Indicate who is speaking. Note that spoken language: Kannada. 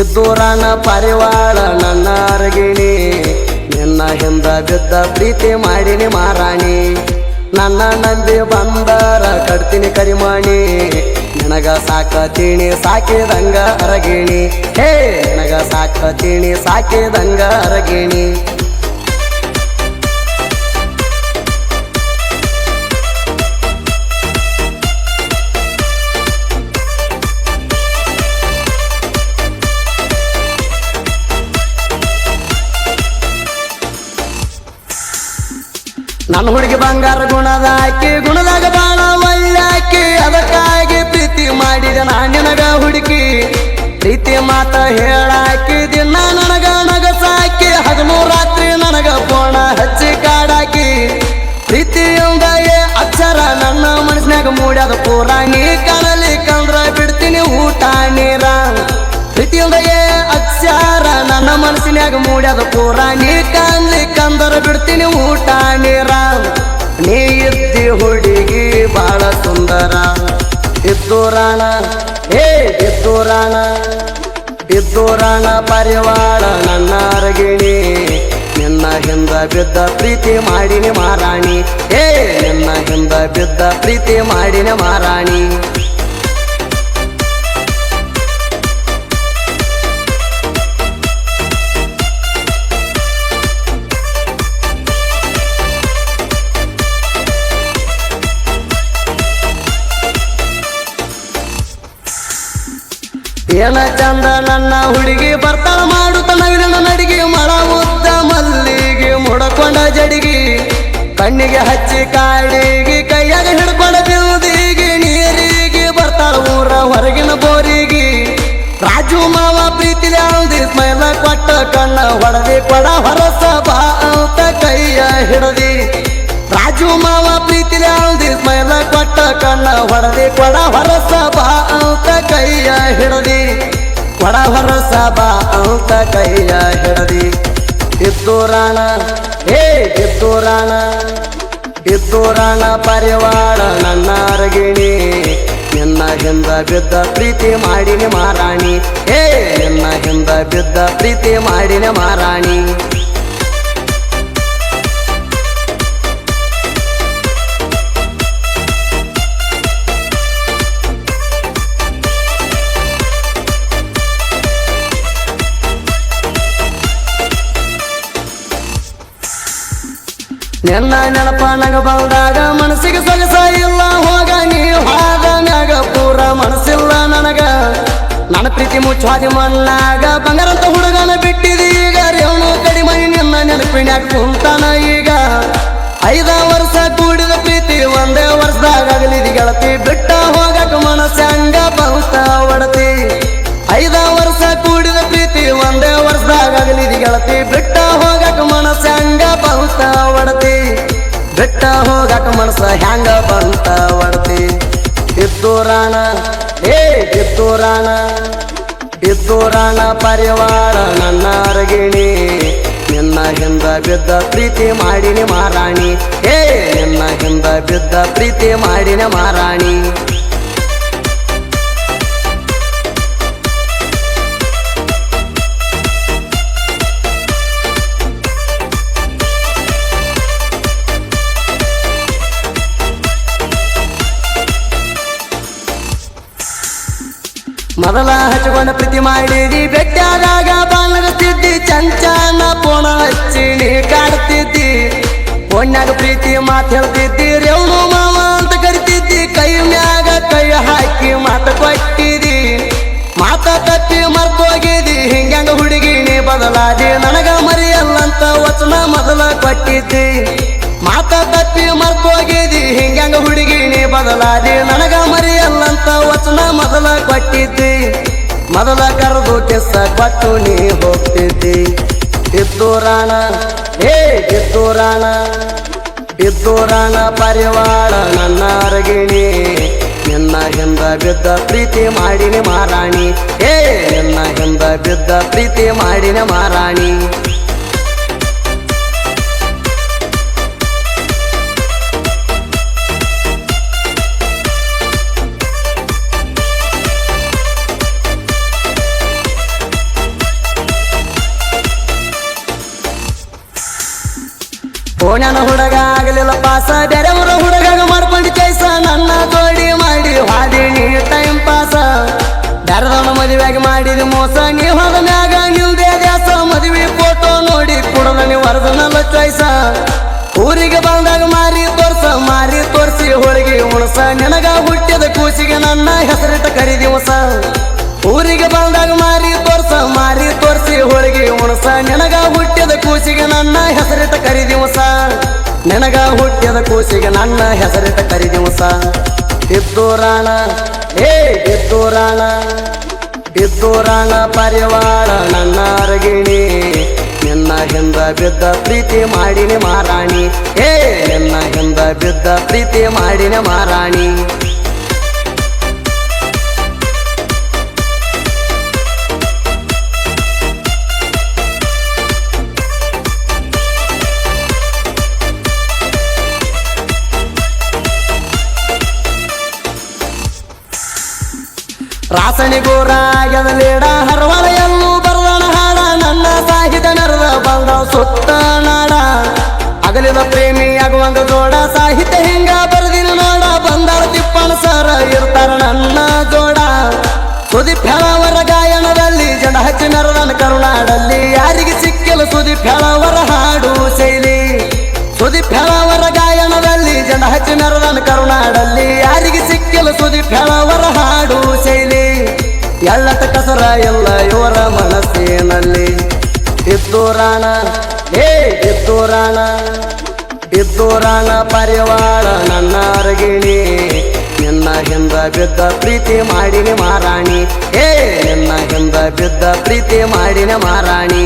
Speaker 1: ಇದ್ದೂರಾನ ಪರಿವಾಳ ನನ್ನ ಅರಗಿಣಿ. ನಿನ್ನ ಹಿಂದ ಬಿದ್ದ ಪ್ರೀತಿ ಮಾಡಿನಿ ಮಾರಾಣಿ ನನ್ನ ನಂಬಿ ಬಂದರ ಕಡ್ತೀನಿ ಕರಿಮಾಣಿ. ನಿನಗ ತಿಣಿ ಸಾಕಿದಂಗ ಅರಗಿಣಿ. ಹೇ, ನಿನಗ ತಿಣಿ ಸಾಕಿದಂಗ ಅರಗಿಣಿ. ನನ್ನ ಹುಡುಗಿ ಬಂಗಾರ ಗುಣದ ಗುಣದಾಗ ಬಾಳ ಒಳ್ಳಾಕೆ ಅದಕ್ಕಾಗಿ ಪ್ರೀತಿ ಮಾಡಿದ ನಾ ನಿನಗ ಹುಡುಕಿ ಪ್ರೀತಿ ಮಾತ ಹೇಳಾಕಿ ಪ್ರೀತಿಯಿಂದ ಅಚ್ಚಾರ ನನ್ನ ಮನಸ್ಸಿನಾಗ ಮೂಡ್ಯದ ಪೂರ. ನೀ ಕಾಣ್ಲಿ ಕಂದರ ಬಿಡ್ತೀನಿ ಊಟ ನೀರ. ನೀ ಇದ್ದಿ ಹುಡುಗಿ ಬಹಳ ಸುಂದರ. ಇದ್ದೂರಾಣ ಏ ಇದ್ದೂರಾಣ ಇದ್ದೂರಾಣ ಪರಿವಾಳ ನನ್ನ ಅರಗಿಣಿ. ನಿನ್ನ ಹಿಂದ ಬಿದ್ದ ಪ್ರೀತಿ ಮಾಡಿನಿ ಮಾರಾಣಿ ಏ ನಿನ್ನ ಹಿಂದ ಬಿದ್ದ ಪ್ರೀತಿ ಮಾಡಿನಿ ಮಾರಾಣಿ ಏನ ಚಂದ ನನ್ನ ಹುಡುಗಿ ಬರ್ತಾಳ ಮಾಡುತ್ತ ನವಿಲಿನ ನಡಿಗೆ ಮಳ ಮುದ್ದ ಮಲ್ಲಿಗೆ ಮುಡಕೊಂಡ ಜಡಿಗೆ. ಕಣ್ಣಿಗೆ ಹಚ್ಚಿ ಕಾಡಿಗೆ, ಕೈಯಾಗ ಹಿಡ್ಕೊಂಡ ಬಿಲ್ದಿಗೆ ನೀರಿಗೆ ಬರ್ತಾಳ ಊರ ಹೊರಗಿನ ಬೋರಿಗೆ. ರಾಜು ಮಾವ ಪ್ರೀತಿ ಅಂದಿ ಸ್ಮೈಲ ಕೊಟ್ಟ ಕಣ್ಣ ಹೊಡೆದಿ ಪಡ ಹೊರಸ ಬಾ ಅಂತ ಕೈಯ ಹಿಡದಿ. ರಾಜು ಮಾವ ಪ್ರೀತಿಲಿ ಸ್ಮೈಲ ಕೊಟ್ಟ ಕಣ್ಣ ಹೊಡೆದಿ ಕೊಡ ಹೊರಸ ಬಾ ಅಂತ ಕೈಯ ಹಿಡದಿ. ಕೊಡ ಹೊರಸ ಬಾ ಅಂತ ಕೈಯ ಹಿಡದಿ. ಇದ್ದೂರಾಣ ಹೇ ಇದ್ದೂರಾಣ ಇದ್ದೂರಾಣ ಪರಿವಾಳ ನನ್ನ ಅರಗಿಣಿ. ನಿನ್ನ ಹಿಂದ ಬಿದ್ದ ಪ್ರೀತಿ ಮಾಡಿನಿ ಮಾರಾಣಿ ಹೇ ನಿನ್ನ ಹಿಂದ ಬಿದ್ದ ಪ್ರೀತಿ ಮಾಡಿನಿ ಮಾರಾಣಿ ನಿನ್ನ ನೆನಪ ನಗ ಬಂದಾಗ ಮನಸ್ಸಿಗೆ ಸೊಗಸ ಇಲ್ಲ. ಹೋಗ ನೀ ಹಾದ ನಗ ಪೂರ ಮನಸ್ಸಿಲ್ಲ ನನಗ. ನನ್ನ ಪ್ರೀತಿ ಮುಚ್ಚಾದಿ ಮಣ್ಣಾಗ ಬಂಗಾರಂತ ಹುಡುಗನ ಬಿಟ್ಟಿದಿ ಈಗ. ರೇವನು ಕಡಿಮೆ ನಿನ್ನ ನೆನಪಿನ್ಯಾಗ ಕುಂತಾನ ಈಗ. ಐದ ವರ್ಷ ಕೂಡಿದ ಪ್ರೀತಿ ಒಂದೇ ವರ್ಷದಾಗ ಅಗಲಿದಿ ಗೆಳತಿ. ಬಿಟ್ಟ ಹೋಗಕ ಮನಸ್ಸಂಗ ಬಹುತ ಒಡತಿ. ಐದ ವರ್ಷ ಕೂಡಿದ ಪ್ರೀತಿ ಒಂದೇ ವರ್ಷದಾಗ ಆಗಲಿದಿ ಗೆಳತಿ. ಬಿಟ್ಟ ಹೋಗಕ ಬಂತ ಒಡತಿ? ಬೆಟ್ಟ ಹೋಗಕ ಮನಸ್ಸ ಹ್ಯಾಂಗ ಬಂತ ಒಡತಿ? ಇದ್ದೂರಾಣ ಏ ಇದ್ದೂರಾಣ ಇದ್ದೂರಾಣ ಪರಿವಾರ ನನ್ನ ಅರಗಿಣಿ. ನಿನ್ನ ಹಿಂದ ಬಿದ್ದ ಪ್ರೀತಿ ಮಾಡಿನಿ ಮಾರಾಣಿ ಏ ನಿನ್ನ ಹಿಂದ ಬಿದ್ದ ಪ್ರೀತಿ ಮಾಡಿನ ಮಾರಾಣಿ ಮೊದಲ ಹಚ್ಕೊಂಡ ಪ್ರೀತಿ ಮಾಡಿದಿ ಬೆಟ್ಟಾದಾಗ ಬಾಳಸ್ತಿದ್ದಿ ಚಂಚನ ಪೋಣ ಹಚ್ಚಿ ನೀ ಕಾಡ್ತಿದ್ದಿ. ಪೋಣ್ಯಾಗ ಪ್ರೀತಿ ಮಾತು ಹೇಳ್ತಿದ್ದಿ ರೇವಣು ಮಾವ ಅಂತ ಕರಿತಿದ್ದಿ, ಕೈ ಮ್ಯಾಗ ಕೈ ಹಾಕಿ ಮಾತು ಕೊಟ್ಟಿದಿ ಮಾತ ತಪ್ಪಿ ಮರ್ತೋಗಿದಿ ಹಿಂಗ್ಯಾಂಗ ಹುಡುಗಿ ನೀ ಬದಲಾದಿ, ನನಗ ಮರಿಯಲ್ಲಂತ ವಚನ ಮೊದಲ ಕೊಟ್ಟಿದ್ದಿ. ಮಾತ ತಪ್ಪಿ ಮರ್ತೋಗಿದಿ ಹಿಂಗ್ಯಾಂಗ ಹುಡುಗಿ ನೀ ಬದಲಾದಿ, ನನಗ ವಚನ ಮೊದಲ ಕೊಟ್ಟಿದ್ದಿ. ಮೊದಲ ಕರೆದು ಕೆಸ ಕೊಟ್ಟು ನೀ ಹೋಗ್ತಿದ್ದಿ. ಇದ್ದೂರಾಣ ಏ ಇದ್ದೂರಾಣ ಇದ್ದೂರಾಣ ಪರಿವಾಳ ನನ್ನ ಅರಗಿಣಿ. ನಿನ್ನ ಹಿಂದ ಬಿದ್ದ ಪ್ರೀತಿ ಮಾಡಿನಿ ಮಾರಾಣಿ ಏ ನಿನ್ನ ಹಿಂದ ಬಿದ್ದ ಪ್ರೀತಿ ಮಾಡಿನ ಮಾರಾಣಿ ಓಣ್ಯಾನ ಹುಡುಗ ಆಗಲಿಲ್ಲ ಪಾಸ, ಬೇರೆಯವರ ಹುಡುಗಾಗ ಮಾಡ್ಕೊಂಡು ಚೈಸ. ನನ್ನ ಜೋಡಿ ಮಾಡಿ ಹಾದಿನಿ ಟೈಮ್ ಪಾಸ ಬೇರೆದವನ ಮದುವೆಗೆ ಮಾಡಿದ ಮೋಸ ನೀ ಹೋದ ಮ್ಯಾಗ ನಿಲ್ದೆ ದ್ಯಾಸ. ಮದುವೆ ಫೋಟೋ ನೋಡಿ ಕುಡದ ನೀವು ವರದನಲ್ಲ ಚಾಯ್ಸ ಊರಿಗೆ ಬಂದಾಗ ಮಾರಿ ತೋರ್ಸ, ಮಾರಿ ತೋರ್ಸಿ ಹೋಳಿಗೆ ಉಣಸ. ನಿನಗ ಹುಟ್ಟಿದ ಕೂಸಿಗೆ ನನ್ನ ಹೆಸರಿಟ್ಟ ಕರಿದಿವಸ ಊರಿಗೆ ಬಂದಾಗ ಮಾರಿ ತೋರ್ಸ, ಮಾರಿ ತೋರ್ಸಿ ಹೋಳಿಗೆ ಉಣಸ. ನಿನಗ ಹುಟ್ಟಿದ ಕೂಸಿಗೆ ನನ್ನ ಹೆಸರಿಟ್ಟ ಕರಿದಿವಸ ನಿನಗ ಹುಟ್ಟಿದ ಕೂಸಿಗೆ ನನ್ನ ಹೆಸರಿಟ್ಟ ಕರಿದಿವಸ ಬಿದ್ದೂರಾಣ ಏ ಬಿದ್ದೂರಾಣ ಬಿದ್ದೂರಾಣ ಪರಿವಾರ ನನ್ನ ಅರಗಿಣಿ. ನಿನ್ನ ಹಿಂದ ಬಿದ್ದ ಪ್ರೀತಿ ಮಾಡಿನಿ ಮಾರಾಣಿ ಏ ನಿನ್ನ ಹಿಂದ ಬಿದ್ದ ಪ್ರೀತಿ ಮಾಡಿನಿ ಮಾರಾಣಿ ರಾಸಣಿಗೋರ ಗೋರಾಯನಲೇಡ ಹರವಲೆಯಲ್ಲೂ ಬರದಣ ಹಾಡ, ನನ್ನ ಸಾಹಿತ್ಯ ನರದ ಬಂದ ಸುತ್ತ ನಾಡ. ಅಗಲಿದ ಪ್ರೇಮಿ ಆಗುವಂಗ ಜೋಡ, ಸಾಹಿತ್ಯ ಹಿಂಗ ಬರದಿನ ನೋಡ. ಬಂದರ ತಿಪ್ಪಣ ಸರ, ಇರ್ತಾರ ನನ್ನ ಜೋಡ. ಸುದೀಪ್ ಹೇಳವರ ಗಾಯನದಲ್ಲಿ ಜನ ಹಚ್ಚಿ ನರದನ ಕರುನಾಡಲ್ಲಿ, ಯಾರಿಗೆ ಸಿಕ್ಕಿಲ್ಲ ಸುದೀಪ್ ಸುದೀಪ್ ಹೇಳವರ ಗಾಯನದಲ್ಲಿ ಜನ ಹಚ್ಚಿ ನನ್ನ ಕರುನಾಡಲ್ಲಿ. ಯಾರಿಗೆ ಸಿಕ್ಕಿಲ್ಲ ಸುದೀಪ್ ಹೇಳವರ ಹಾಡು ಶೈಲಿ. ಎಳ್ಳಟ ಕಸರ ಎಲ್ಲ ಇವರ ಮನಸ್ಸಿನಲ್ಲಿ. ಇದ್ದೂರಾಣ ಏ ಇದ್ದೂರಾಣ ಇದ್ದೂರಾಣ ಪರಿವಾರ ನನ್ನ ಅರಗಿಣಿ. ನಿನ್ನ ಹಿಂದ ಬಿದ್ದ ಪ್ರೀತಿ ಮಾಡಿನಿ ಮಾರಾಣಿ ಏ ನಿನ್ನ ಹಿಂದ ಬಿದ್ದ ಪ್ರೀತಿ ಮಾಡಿನ ಮಾರಾಣಿ